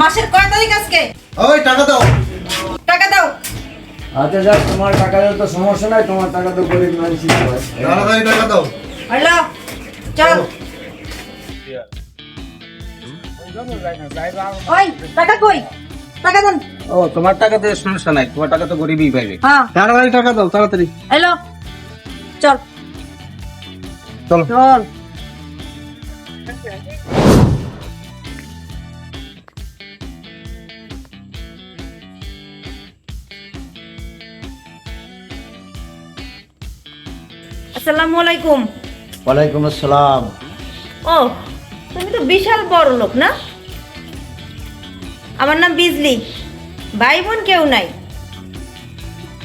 মাসের কয় তারিখ আজকে? ওই টাকা দাও। টাকা দাও। আচ্ছা যাক তোমার টাকা দিলে তো সমস্যা নাই তোমার টাকা তো গরিব মানুষই হয়। তাড়াতাড়ি টাকা দাও। হ্যালো চল। ওই টাকা কই? টাকা দেন। ও তোমার টাকাতে সমস্যা নাই তোমার টাকা তো গরিবই পাইবে। হ্যাঁ। তাড়াতাড়ি টাকা দাও তাড়াতাড়ি। হ্যালো চল। চলো। চল। আসসালামু আলাইকুম। ওয়ালাইকুম আসসালাম। ও তুমি তো বিশাল বড় লোক না? আমার নাম বিজলি। ভাই বোন কেউ নাই।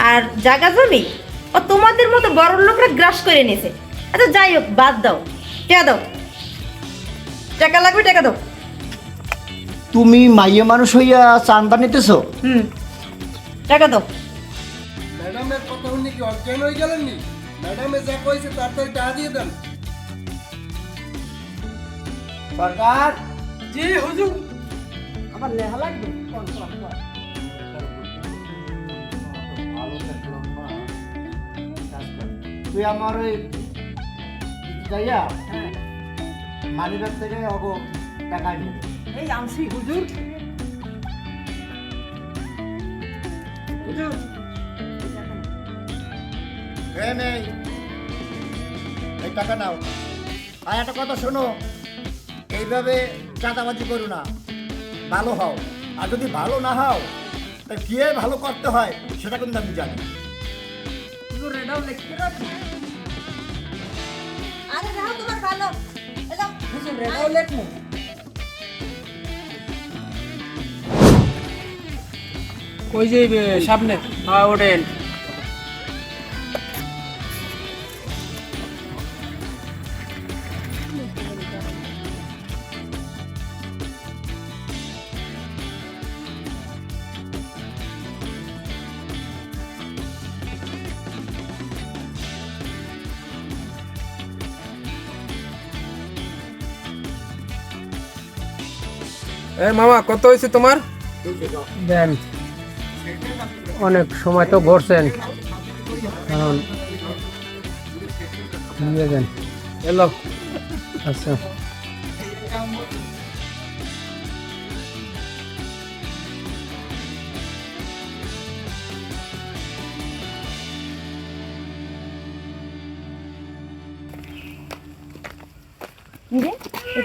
আর জায়গা জমি? ও তোমাদের মতো বড় লোকরা গ্রাস করে নিয়েছে। আচ্ছা যাই হোক বাদ দাও। টাকা দাও। টাকা লাগবে টাকা দাও। তুমি মাইয়া মানুষ হইয়া চান্দা নিতেছো? হুম। টাকা দাও। ম্যাডামের কথা শুনে কি অজ্ঞান হয়ে গেলেন নি? ম্যাডামে যা কইছে তাড়াতাড়ি টাকা দিয়ে দেন। সরকার আমার লেহা লাগবে? তুই আমার ওই যাইয়া মানিব্যাগ থেকে অগ টাকা নিয়ে এই আনছি হুজুর এই টাকা নাও। আর একটা কথা শোনো এইভাবে চাঁদাবাজি করো না। ভালো হও। আর যদি ভালো না হও তা কে ভালো করতে হয় সেটা কিন্তু আমি জানি। আরে রাও তোমার ভালো। হুজুর লেখমু কই যাইবে সামনে হ্যাঁ ওঠেন এ মামা কত হয়েছে তোমার? দেন অনেক সময় তো ঘুরছেন। কারণ দিয়ে দেন এলো। আচ্ছা।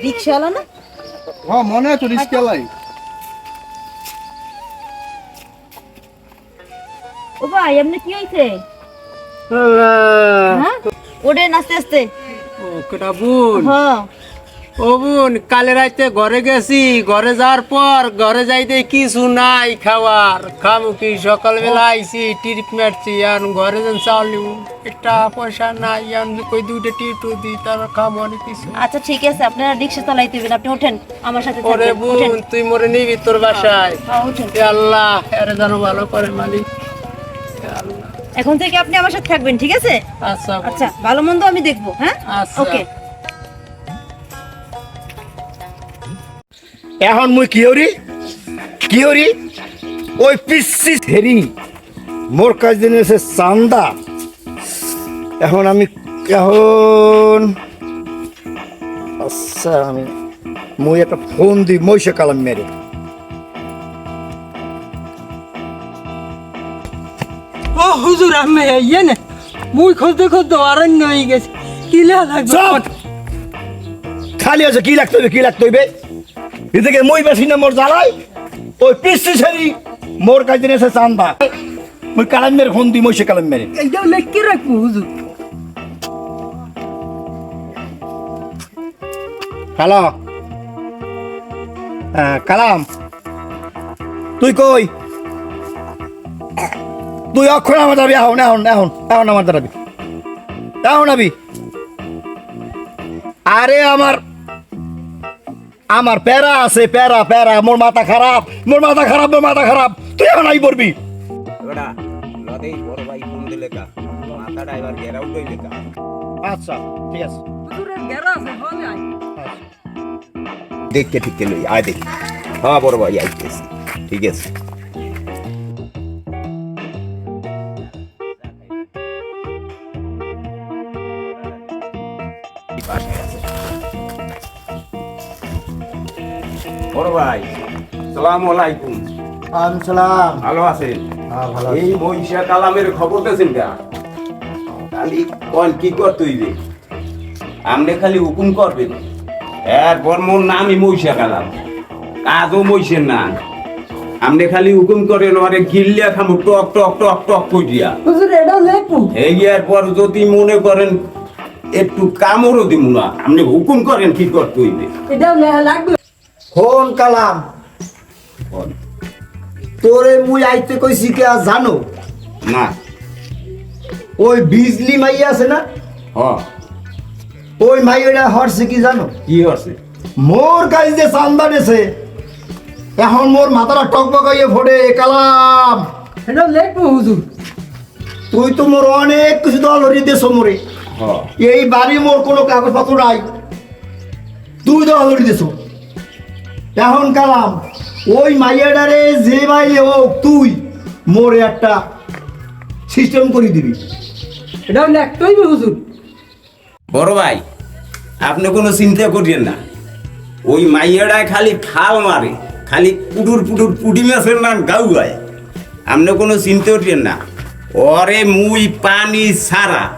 রিক্সাওয়ালা না? হ্যাঁ মনে আছে রিস্ক লাই ও ভাই এমনি কি হইছে? হ্যাঁ? ওডেন আস্তে আস্তে ও কেটা বোন হ্যাঁ। ও বোন কালে রাতে ঘরে গেছি ঘরে যাওয়ার পর ঘরে যাইতে কিছু নাই খাওয়ার। খামু কি সকালবেলা আইছি টিপ মারছি আর ঘরে যেন চাউল নিব একটা পয়সা নাই আর কই দুইটা টিপ দিই তার খামু অনেক কিছু আচ্ছা ঠিক আছে আপনারা রিক্সা চালাইতে হবেন আপনি ওঠেন আমার সাথে ওরে বোন তুই মরে নিবি তোর বাসায়। হ্যাঁ, আল্লাহ এরে যেন ভালো করে মালিক। আল্লাহ। এখন থেকে আপনি আমার সাথে থাকবেন ঠিক আছে? আচ্ছা আচ্ছা ভালো মন্দ আমি দেখব হ্যাঁ? আচ্ছা। ওকে এখন মুই কি হরি? কি হরি? ওই পিসি হেরি। মোর কাজ দিন এসে চান্দা। এখন আমি এখন আচ্ছা আমি মুই একটা ফোন দিই মহিষা কালাম মেরে। ও হুজুর আমি ইয়ে নে। মুই খুঁজতে খুঁজতে অরণ্য হয়ে গেছে। কিলা লাগবে! খালি আছে কি লাগতে হইবে কি লাগতে হইবে? এদিকে মই বেশি না মোর জ্বালাই। ওই পিসি সেরি মোর কাজ এসে চান্দা। মুই কালাম মেরে ফোন দিই মহিষা কালাম মেরে এইটাও লেখকে রাখব হুজুর হ্যালো হ্যাঁ কালাম। তুই কই? তুই অক্ষর আমার দাবি এখন এখন এখন এখন আমার দাবি। এখন আবি আরে আমার আমার প্যারা আছে প্যারা প্যারা মোর মাথা খারাপ মোর মাথা খারাপ মোর মাথা খারাপ। তুই এখন আই পড়বি। এবারা লদেই বড় ভাই ফোন দিলে কা মাথাটা এবার ঘেরাও দইলে কা। আচ্ছা ঠিক আছে। হুজুরের গেরা আছে হলে আই দেখতে ঠিক লই আয় দেখ। হ্যাঁ বড় ভাই আইতেছি ঠিক আছে। বড় ভাই সালাম আলাইকুম। সালাম। ভালো আছেন? হ্যাঁ এই মহিষা কালামের খবর পেয়েছেন খালি কন কি করতে হইবে? আপনি খালি হুকুম করবেন। এরপর মোর নামই মহিষা কালাম। কাজও মহিষের নাম। আপনি খালি হুকুম করেন ওরে গিল্লিয়া খামু টক টক টক টক হুজুর এটাও লেখবো এই এরপর যদি মনে করেন একটু কামড়ও দিব না। আপনি হুকুম করেন কি করতে হইবে? লেখা লাগবে। ফোন কালাম। তোরে মুই আইতে কইছি কে আর জানো? না। ওই বিজলি মাইয়া আছে না? হ। ওই মাইয়াটা হরছে কি জানো? কি হচ্ছে মোর কাছে যে চান্দা নেছে এখন মোর মাথাটা টকবকাইয়ে ফোড়ে কালাম। এটাও লেখবো হুজুর। তুই তো মোর অনেক কিছু দল হরি দেশ মোরে। এই বাড়ি মোর কোনো কাগজপত্র নাই। তুই তো হরি দেশ এখন কালাম ওই মাইয়াডারে যে ভাই হোক তুই মোরে একটা সিস্টেম করে দিবি। এটা লেখতে হইবে হুজুর। বড় ভাই আপনি কোনো চিন্তা করিয়েন না। ওই মাইয়াডায় খালি ফাল মারে খালি পুটুর পুটুর পুটি মাছের নাম গাউ গায়। আপনি কোনো চিন্তা করিয়েন না। ওরে মুই পানি সারা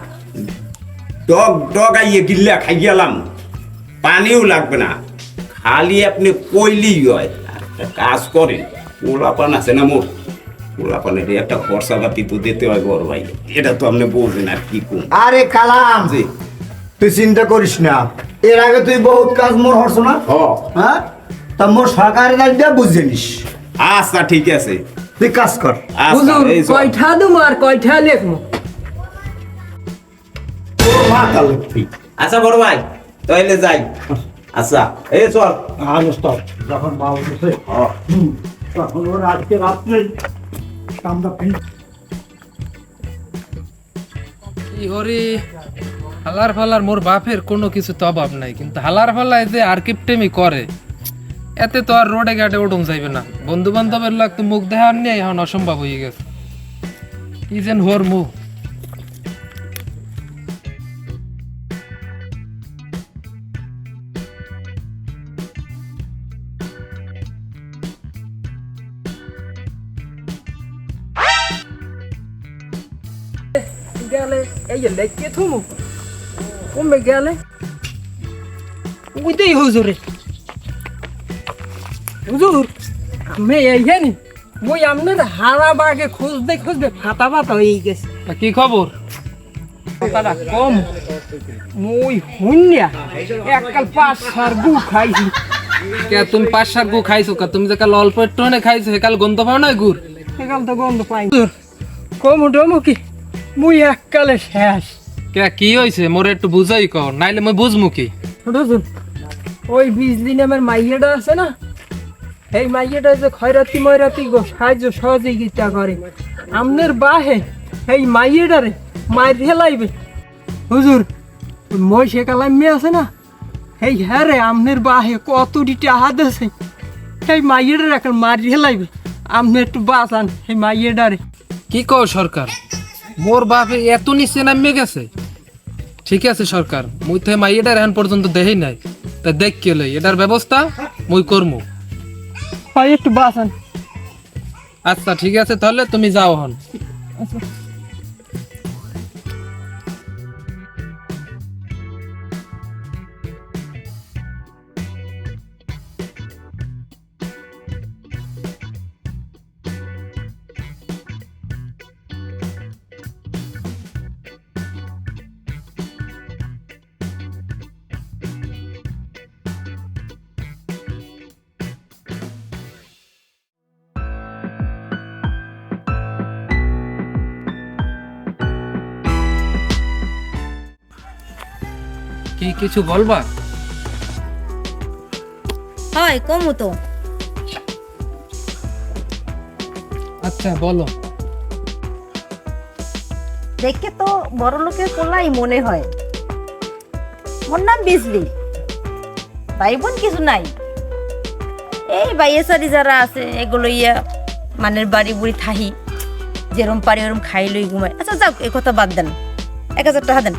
ডগ ডগ আইয়ে গিল্লা খাইয়ালাম। পানিও লাগবে না। খালি আপনি কইলি হয়। একটা কাজ করেন পোলাপান আছে না মোর? পোলাপানের একটা খরচা খরচাপাতি তো দিতে হয় বড় ভাই এটা তো আপনি বলবেন আর কি কোন আরে কালাম! জি। তুই চিন্তা করিস না এর আগে তুই বহুত কাজ মোর হরছ না? হ। হ্যাঁ? তা মোর সরকারের কাজ দিয়ে বুঝে নিস আচ্ছা ঠিক আছে। তুই কাজ কর। আচ্ছা হুজুর। কয়টা আর কয়টা লেখবো তোর মাথা লক্ষ্মী আচ্ছা বড় ভাই তাইলে যাই। আচ্ছা এই চল। যখন তখন ওর আজকে রাত্রে কামটা ফিনিশ ইহরে হালার ফালার মোর বাপের কোনো কিছু তো অভাব নাই কিন্তু হালার ফালায় যে আর কিপটেমি করে এতে তো আর রোডে ঘাটে উঠুন যাইবে না। বন্ধু বান্ধবের লাগ তো মুখ দেখার নিয়ে এখন অসম্ভব হয়ে গেছে। কি যেন হোর মুখ এই লেখকে থুমু। কমবে গেলে। ওইটাই হুজুরে। হুজুর আমি এই জানি মুই আপনার হারা বাগে খুঁজতে খুঁজতে ফাতা ফাতা হয়ে গেছে। কি খবর? কথাটা কম। মুই হুন্যা এককাল পাঁচ সার গু খাইছি। কে তুমি পাঁচ সাত গু খাইছো কা? তুমি যে কাল অল্প একটু খাইছো সে কাল গন্ধ পাও না গুড়? একাল তো গন্ধ পাই। কম ডমু কি? মুই এককালে শেষ। কে কি হইছে? মোরে একটু বুঝাই কর নাইলে মই বুঝমু কি? বুঝুন ওই বিজলি নামের মাইয়াটা আছে না? এই মাইয়াটা যে খয়রাতি ময়রাতি গো সাহায্য সহযোগিতা করে। আমনের বাহে এই মাইয়াটারে মায়ের হেলাইবে হুজুর মই সে কালামি আছে না? এই হ্যাঁ রে আমনের বাহে কতটি টাহাদ আছে। এই মাইয়াটারে এখন মারি হেলাইবে আমনে একটু বাঁচান এই মাইয়াটারে। কি কও সরকার? মোর বাপে এত নিচে নামিয়ে গেছে। ঠিক আছে সরকার মুই তো মাইয়েটার এখন পর্যন্ত দেহেই নাই। তা দেখ কি লই এটার ব্যবস্থা মুই করমু। ভাই একটু বাসান আচ্ছা ঠিক আছে তাহলে তুমি যাও হন কি কিছু বলবা? হয় কমু তো। আচ্ছা বলো। দেখে তো বড় লোকের কোলাই মনে হয়। মোর নাম বিজলি। ভাই বোন কিছু নাই। এই বাইয়েসারি যারা আছে এগুলো ইয়া মানের বাড়ি বুড়ি থাহি যেরম পারি ওরম খাই লই ঘুমাই আচ্ছা যাও এ কথা বাদ দেন। এক হাজার টাকা দেন।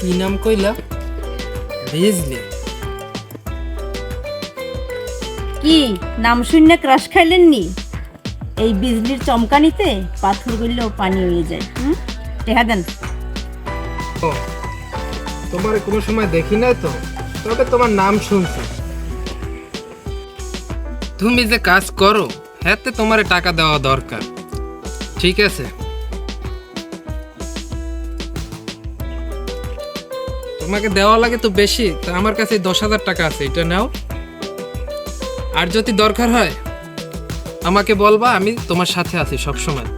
কি নাম কইলা? বিজলি কি নাম শূন্য ক্রাশ খাইলেন নি? এই বিজলির চমকানিতে পাথর গড়লেও পানি হয়ে যায় হুম? টেহা দেন। ও তোমার কোনো সময় দেখি নাই তো? তবে তোমার নাম শুনছি। তুমি যে কাজ করো হাতে তোমার টাকা দেওয়া দরকার। ঠিক আছে। তোমাকে দেওয়া লাগে তো বেশি তা আমার কাছে দশ হাজার টাকা আছে এটা নাও। আর যদি দরকার হয় আমাকে বলবা আমি তোমার সাথে আছি সবসময়।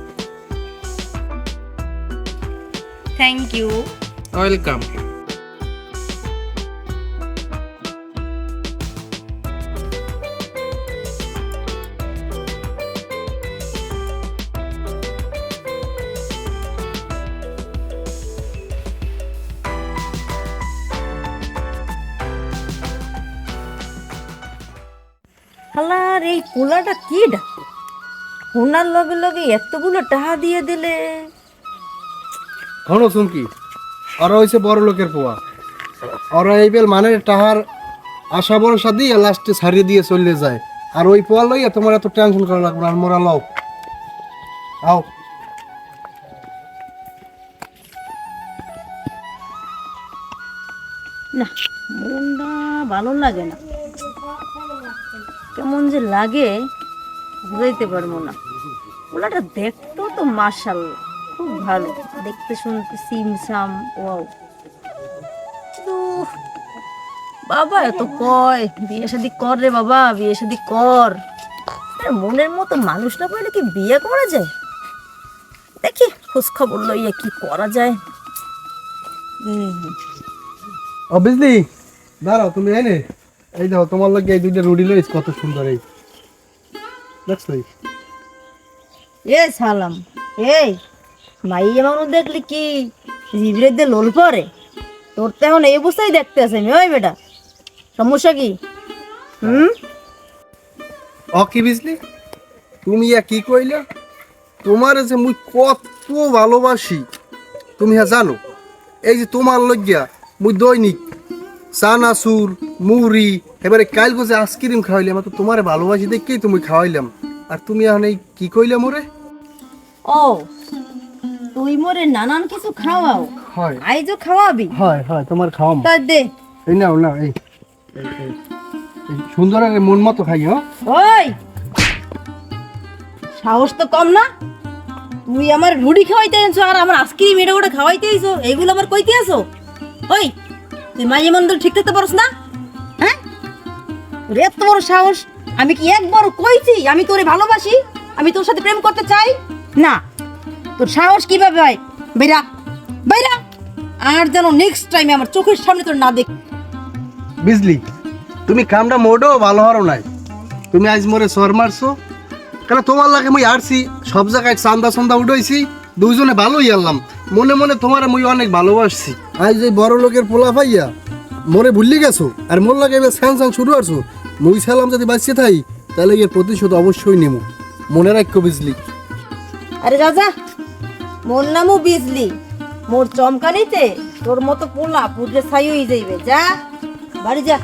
থ্যাংক ইউ ওয়েলকাম পোলাটা কি ডাক? ওনার লগে লগে এতগুলো টাকা দিয়ে দিলে। শোনো চুমকি ওরা হয়েছে বড় লোকের পোয়া। ওরা এই বেল মানে টাহার আশা ভরসা দিয়ে লাস্টে ছাড়িয়ে দিয়ে চলে যায়। আর ওই পোয়া লইয়া তোমার এত টেনশন করা লাগবে আর মোরা লও। আও। না মনটা ভালো লাগে না। কেমন যে লাগে, বুঝাইতে পারব না। পোলাটা দেখতেও তো মার্শাল খুব ভালো। দেখতে শুনতে সিমসাম, ওয়াও। বাবা, এত কয়, বিয়ে শাদি কর রে বাবা, বিয়ে শাদি কর। মনের মতো মানুষ না পাইলে কি বিয়ে করা যায়? দেখি খোঁজ খবর লইয়া কি করা যায়। বুঝলি দাঁড়াও, তুমি এনে এই দেখো তোমার লোক এই দুইটা রুডি লইস কত সুন্দর এই। দেখছ এই? এ সালাম এই মাইয়া মানুষ দেখলি কি? জিবরে দিয়ে লোল পরে। তোর তো এখন এই অবস্থায় দেখতে আছে আমি ওই বেটা। সমস্যা কি? হুম? অ কি বুঝলি? তুমি ইয়া কি কইলা? তোমার যে মুই কত ভালোবাসি তুমি হ্যাঁ জানো? এই যে তোমার লজ্ঞা মুই দৈনিক চানাচুর মুড়ি এবারে কাল যে আইসক্রিম খাওয়াইলাম তো তোমার ভালোবাসি দেখেই তুমি খাওয়াইলাম। আর তুমি এখন এই কি কইলা মোরে? ও তুই মোরে নানান কিছু খাওয়াও। হয়। আইজো খাওয়াবি? হয় হয় তোমার খাওয়াম। তা দে। এই নাও না এই। সুন্দর আর মন মতো খাই হ্যাঁ? ওই! সাহস তো কম না। তুই আমার রুটি খাওয়াইতে আনছো আর আমার আইসক্রিম এটা ওটা খাওয়াইতে আইছো এইগুলো আবার কইতে আসো? ওই! তুই মাঝে মন্দির ঠিক থাকতে পারস না? হ্যাঁ? এত বড় সাহস? আমি কি একবার কইছি, আমি তোরে ভালোবাসি? আমি তোর সাথে প্রেম করতে চাই? না। তোর সাহস কীভাবে হয়? বেরা বেরা আর যেন নেক্সট টাইমে আমার চোখের সামনে তোর না দেখ বুঝলি তুমি কামটা মোটেও ভালো হারো নাই। তুমি আজ মোরে সর মারছো। কেন তোমার লাগে মুই আরছি, সব জায়গায় চান্দা চান্দা উঠাইছি, দুইজনে ভালোই আনলাম। মনে মনে তোমার মুই অনেক ভালোবাসছি। আজ এই বড় লোকের পোলা পাইয়া মনে ভুললি গেছো আর মোর লাগে এবার স্যান স্যান শুরু করছ, মুই সালাম যদি বাঁচিয়ে থাই, তাহলে এর প্রতিশোধ অবশ্যই নেব মনে রাখো বিজলি। আরে রাজা, মোর নামও বিজলি। মোর চমকানিতে তোর মতো পোলা পুজে ছাই হয়ে যাইবে, যা। বাড়ি যা।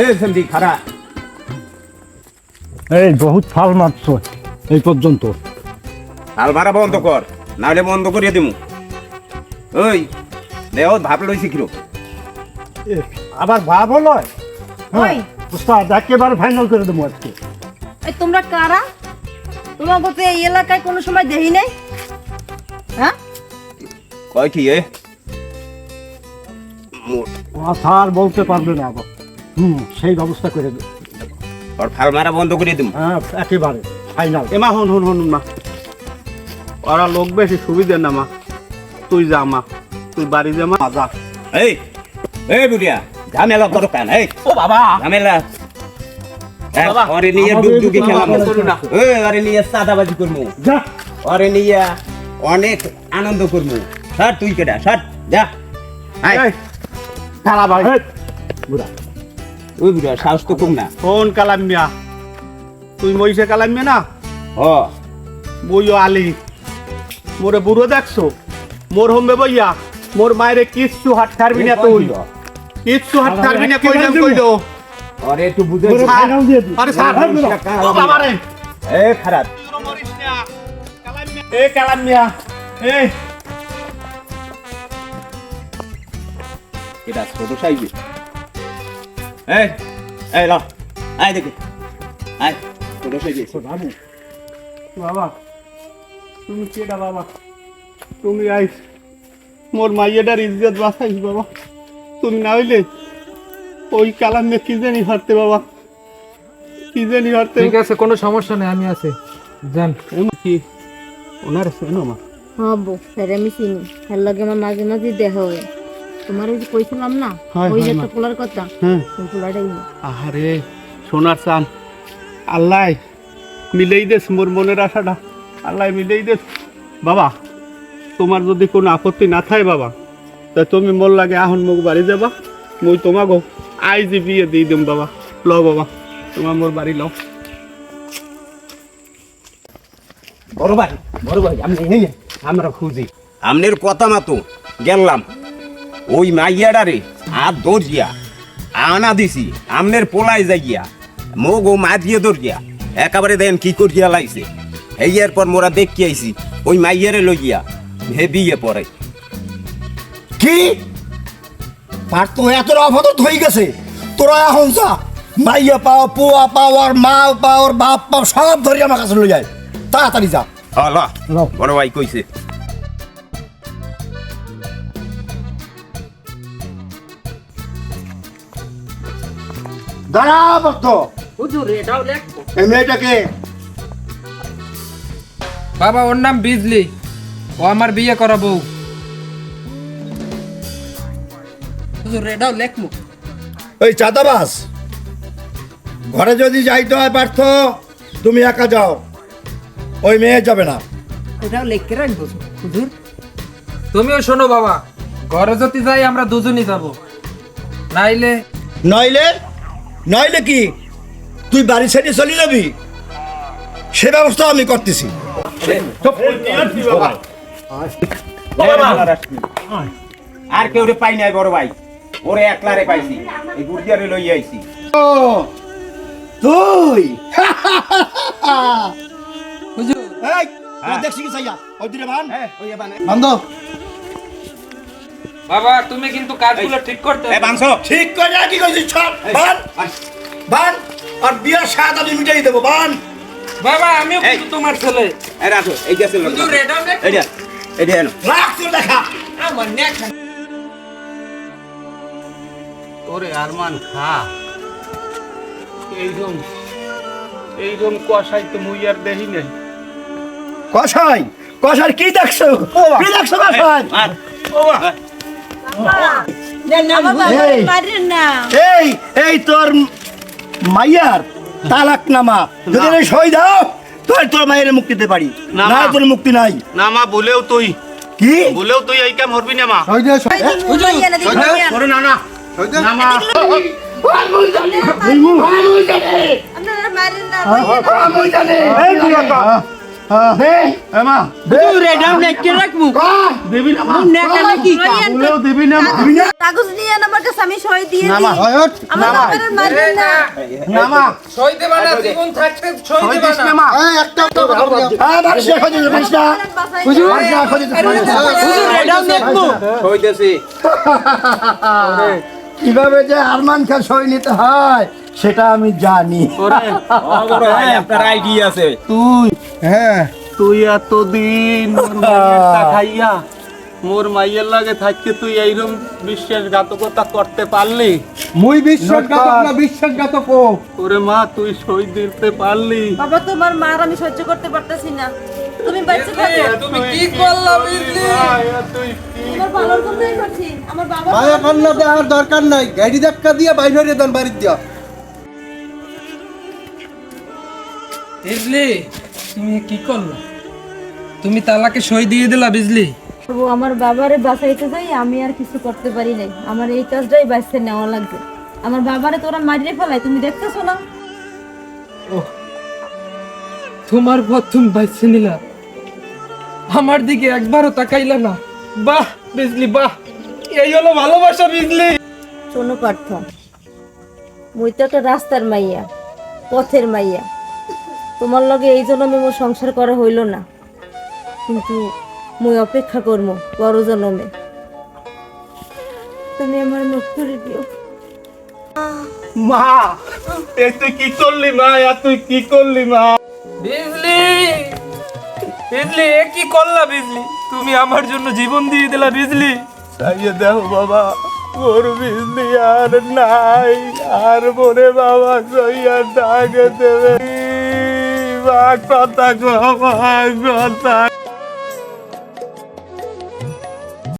এই সেমতি খারা এই বহুত ফাল মারছ এই পর্যন্ত। হাল মারা বন্ধ কর নাহলে বন্ধ করিয়ে দিমু। ওই দেহ ভাব লইছি এ, আবার ভাব হলো? ওই। উস্তাদ একেবারে ফাইনাল করে দেবো আজকে। এই তোমরা কারা? তোমাকে তো এই এলাকায় কোনো সময় দেখি নাই? হ্যাঁ? কয় কি এ? স্যার বলতে পারবে না আবার। হুম সেই ব্যবস্থা করে দেবো। ওর ফাল মারা বন্ধ করিয়ে দিমু হ্যাঁ একেবারে ফাইনাল এমা হন হন হন মা। ওরা লোক বেশি সুবিধা না মা। তুই যা মা। তুই বাড়ি যা মা। যা। এই এই বুড়িয়া ঝামেলা করো কেন? এই ও বাবা। ঝামেলা। হ্যাঁ, বাবা, ওরে নিয়ে আমাকে ডুগডুগি একটু খেলাম না। ওরে নিয়ে সাদাবাজি করব। যা। ওরে নিয়ে অনেক আনন্দ করব। সর তুই কেটা সর যা। আয়। এই, খালা ভাই ওই বুড়া সাহস তো কম না। কোন কালামিয়া? তুই মহিষে কালামিয়া না? ও বইও আলি। মোরে বুড়ো দেখছ? মোর হোমবে বইয়া। মোর মায়ের কিচ্ছু হাত ছাড়বি না তুই। কিচ্ছু হাত ছাড়বি না কইলাম কইলো ওরে একটু বুঝে আরে স্যার ও বাবা রে। এ খারাপ। এ কালামিয়া। এ। এটা ছোট সাইজে। এই এই ল আয় দেখে আয়। ছোট সাইজে বাবু বাবা তুমি কেডা বাবা? তুমি আইস মোর মাইয়াটার ইজ্জত বাঁচাইস বাবা। তুমি না হইলে ওই কালামে কি জানি হারতে বাবা। কি জানি হারতে ঠিক আছে কোনো সমস্যা নেই আমি আছি। যান। কি? ওনার শোনো মা? হ্যাঁ বউ স্যার আমি চিনি। তার লগে আমার মাঝে মাঝে দেখা হয়। তোমার ওই যে কইছিলাম না ওই যে একটা পোলার কথা হ্যাঁ। ওই পোলাটাই আহারে সোনার চান আল্লাহ মিলেই দেস মোর মনের আশাটা। আল্লাহ মিলেই দেস বাবা তোমার যদি কোনো আপত্তি না থাকে বাবা তা তুমি মোর লাগে আহন মুখ বাড়ি যাবা। মুই তোমাকে আইজ বিয়ে দিয়ে দিম বাবা। ল বাবা তোমার মোর বাড়ি লও। বড় ভাই বড় ভাই আমি যে, আমরা খুঁজি। আমনের কথা মতো গেলাম। ওই মাইয়াডারে আর দৌড়িয়া আনা দিছি আমনের পোলাই যাইয়া মোগ ও মা দিয়ে দৌড়িয়া একেবারে দেন কি করিয়া লাইছে। এই পর মোরা দেখি আইছি ওই মাইয়ারে লইয়া হে বিয়ে পরে। কি? পার তো এত অভদ্র হয়ে গেছে। তোরা এখন যা মাইয়া পাও পুয়া পাও আর মা পাও আর বাপ পাও সব ধরে আমার কাছে লই যায় তাড়াতাড়ি যা। হল বড় ভাই কইছে দাঁড়া ভক্ত। হুজুর এটাও লেখ। এই মেয়েটাকে বাবা ওর নাম বিজলি। ও আমার বিয়ে করা বউ। হুজুর এটাও লেখমু ওই চাঁদাবাস ঘরে যদি যাইতে হয় পার্থ তুমি একা যাও। ওই মেয়ে যাবে না। এটাও লেখকে রাখব? হুজুর। তুমিও শোনো বাবা ঘরে যদি যাই আমরা দুজনই যাব। নাইলে নইলে নইলে কি তুই বাড়ি ছেড়ে চলে যাবি? সে ব্যবস্থা আমি করতেছি। আর কেউ রে পাই নাই বড় ভাই। ওরে একলারে পাইছি। এই গুড়িয়ারে লই আইছি। ও তুই? হুজুর। এই, তুই দেখছি কি চাইয়া? ওই দিকে বান। হ্যাঁ ওই বানে বান্ধব। বাবা তুমি কিন্তু কাজগুলো ঠিক করতে এ বাংশ ঠিক করে কি কইছিস ছাড় বান। বান। আর বিয়ার স্বাদ আমি মিটাই দেবো বান। বাবা আমিও কিন্তু তোমার ছেলে। এই রাখো এই গেছে লোক এটাও লেখ এইটা এইটা এনো। রাখ তোর দেখা। আমার নেখা ওরে আরমান খা। এইরকম এইরকম কষাই তো মুই আর দেখি নাই। কষাই? কষাই কি দেখছ? কি দেখছ কষাই? আর এই, এই এই তোর মাইয়ার তালাক নামা যদি আমি সই দাও তাহলে তোর মায়ের মুক্তি দিতে পারি। না, তোর মুক্তি নাই। না মা বলেও তুই। কি? বলেও তুই এই কাম হরবি না মা। একটা দে সই দিয়ে না না না। মা। সই দেবা না জীবন থাকতে সই ওই দেবা দিস না এই, হ্যাঁ হয়ে কীভাবে যে আরমান খা সই নিতে হয়? সেটা আমি জানি। বড় আপনার আছে। তুই। হ্যাঁ। তুই এতদিন খাইয়া মোর মাইয়ের লাগে থাকতে তুই এইরকম বিশ্বাসঘাতকতা করতে পারলি? মুই বিশ্বাসঘাতক না বিশ্বাসঘাতক ওরে মা তুই সই দিতে পারলি। বাবা তোমার মার আমি সহ্য করতে পারতেছি না। তুমি বাচ্চা থাকো। তুমি কি করলা বিজলি তুই তোমার ভালোর জন্যই করছি আমার বাবা মায়া কান্না দেওয়ার দরকার নাই। গাড়ি ধাক্কা দিয়ে বাইরে দেন বাড়ির দিয়া। বিজলি তুমি কি করল? তুমি তালাকে সই দিয়ে দিলা বিজলি। ও আমার বাবারে বাঁচাইতে যাই আমি আর কিছু করতে পারি নাই। আমার এই কাজটাই বাঁচতে নেওয়া লাগবে। আমার বাবারে তোরা মারিয়ে ফেলাই তুমি দেখতেছো না? তোমার পথ তুমি বাইছে নিলা। আমার দিকে একবারও তাকাইলা না। বাহ বিজলি বাহ। এই হলো ভালোবাসা বিজলি। শোনো পার্থ মুই তো একটা রাস্তার মাইয়া পথের মাইয়া। তোমার লগে এই জন্মে মোর সংসার করা হইল না। কিন্তু মুই অপেক্ষা করব বড় জন্মে। তুমি আমার মুখ করে দিও। মা এ তুই কি করলি মা? এ তুই কি করলি মা? বিজলি বিজলি এ কি করলা বিজলি? তুমি আমার জন্য জীবন দিয়ে দিলা বিজলি। তাইয়ে দেখো বাবা ওর বিজলি আর নাই আর মনে বাবা সইয়া ডাকে দেবে। মা কথা কথা